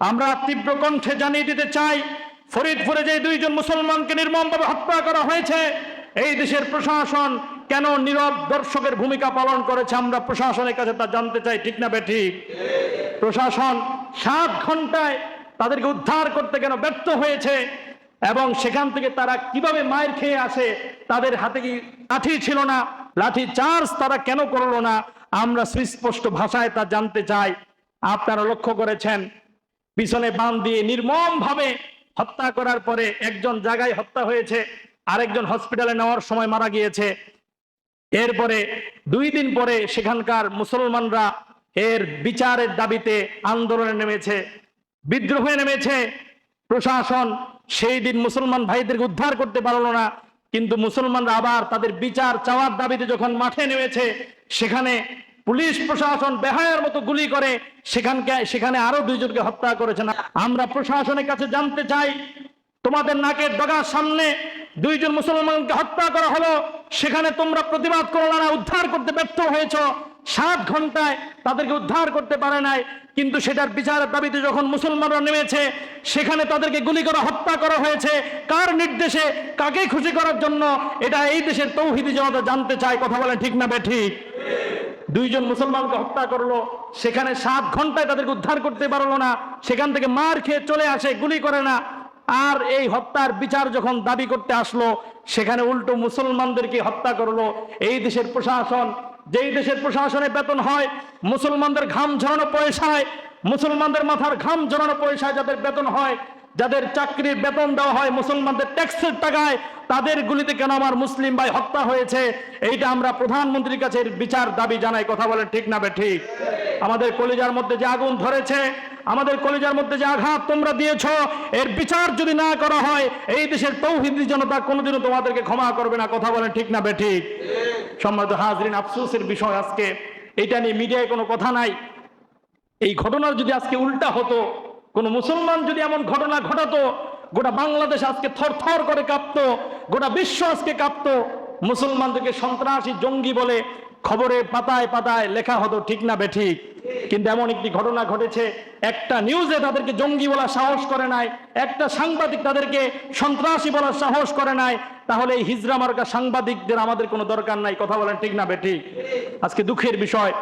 আমরা তীব্র কণ্ঠে জানিয়ে দিতে চাই, ফরিদপুরে যে দুইজন মুসলমানকে নির্মমভাবে হত্যা করা হয়েছে, এই দেশের প্রশাসন কেন নীরব দর্শকের ভূমিকা পালন করেছে আমরা প্রশাসনের কাছে তা জানতে চাই, ঠিক না বেঠিক প্রশাসন সাত ঘন্টায় তাদেরকে উদ্ধার করতে কেন ব্যর্থ হয়েছে এবং সেখান থেকে তারা কীভাবে মায়ের খেয়ে আসে, তাদের হাতে কি লাঠি ছিল না, লাঠি চার্জ তারা কেন করল না, আমরা সুস্পষ্ট ভাষায় তা জানতে চাই। আপনারা লক্ষ্য করেছেন পিছনে বান দিয়ে নির্মম ভাবে হত্যা করার পরে একজন জায়গায় হত্যা হয়েছে, আরেকজন হসপিটালে নেওয়ার সময় মারা গিয়েছে। এরপরে দুই দিন পরে সেখানকার মুসলমানরা এর বিচারের দাবিতে আন্দোলনে নেমেছে, বিদ্রোহে নেমেছে। প্রশাসন সেই দিন মুসলমান ভাইদেরকে উদ্ধার করতে পারল না, কিন্তু মুসলমানরা আবার তাদের বিচার চাওয়ার দাবিতে যখন মাঠে নেমেছে, সেখানে পুলিশ প্রশাসন বেহায়ার মতো গুলি করে, সেখানকে, সেখানে আরও দুইজনকে হত্যা করেছে না। আমরা প্রশাসনের কাছে জানতে চাই, তোমাদের নাকের ডগার সামনে দুইজন মুসলমানকে হত্যা করা হলো, সেখানে তোমরা প্রতিবাদ করো না উদ্ধার করতে ব্যর্থ হয়েছ। সাত ঘন্টায় তাদেরকে উদ্ধার করতে পারে নাই। কিন্তু সেটার বিচারের দাবিতে যখন মুসলমানরা নেমেছে, সেখানে তাদেরকে গুলি করে হত্যা করা হয়েছে। কার নির্দেশে, কাকে খুশি করার জন্য, এটা এই দেশের তৌহিদি জনতা জানতে চায়। কথা বলে ঠিক না বেঠিক দুইজন মুসলমানকে হত্যা করল, সেখানে সাত ঘন্টায় তাদেরকে উদ্ধার করতে পারল না। সেখান থেকে মার খেয়ে চলে আসে, গুলি করে না। আর এই হত্যার বিচার যখন দাবি করতে আসলো, সেখানে উল্টো মুসলমানদেরকে হত্যা করল। এই দেশের প্রশাসন যেই দেশের প্রশাসনে বেতন হয়, মুসলমানদের ঘাম ঝরানো পয়সায়, মুসলমানদের মাথার ঘাম ঝরানো পয়সায় যাদের বেতন হয়, যাদের চাকরির বেতন দেওয়া হয় মুসলমানদের ট্যাক্সের টাকায়, তাদের গুলিতে কেন আমার মুসলিম ভাই হত্যা হয়েছে? এইটা আমরা প্রধানমন্ত্রীর কাছে বিচার দাবি জানাই, কথা বলে ঠিক না বে ঠিক? আমাদের কলিজার মধ্যে যে আগুন ধরেছে, আমাদের কলিজার মধ্যে যে আঘাত তোমরা দিয়েছ, এর বিচার যদি না করা হয়, এই দেশের তৌহিদি জনতা কোনোদিনও তোমাদেরকে ক্ষমা করবে না। কথা বলেন ঠিক না বে ঠিক সম্মানিত হাজরিন, আফসোসের বিষয় আজকে। এটা নিয়ে মিডিয়ায় কোনো কথা নাই। এই ঘটনার যদি আজকে উল্টা হতো, কোন মুসলমান যদি এমন ঘটনা ঘটাতো, গোটা বাংলাদেশ আজকে থর থর করে কাঁপতো, গোটা বিশ্ব আজকে কাঁপতো, মুসলমানদেরকে সন্ত্রাসী জঙ্গি বলে খবরে পাতায় পাতায় লেখা হতো, ঠিক না বেঠিক কিন্তু এমন একটি ঘটনা ঘটেছে, একটা নিউজে তাদেরকে জঙ্গি বলা সাহস করে নাই, একটা সাংবাদিক তাদেরকে সন্ত্রাসী বলার সাহস করে নাই, তাহলে এই হিজরা মার্কা সাংবাদিকদের আমাদের কোনো দরকার নাই, কথা বলেন ঠিক না বেঠিক আজকে দুঃখের বিষয়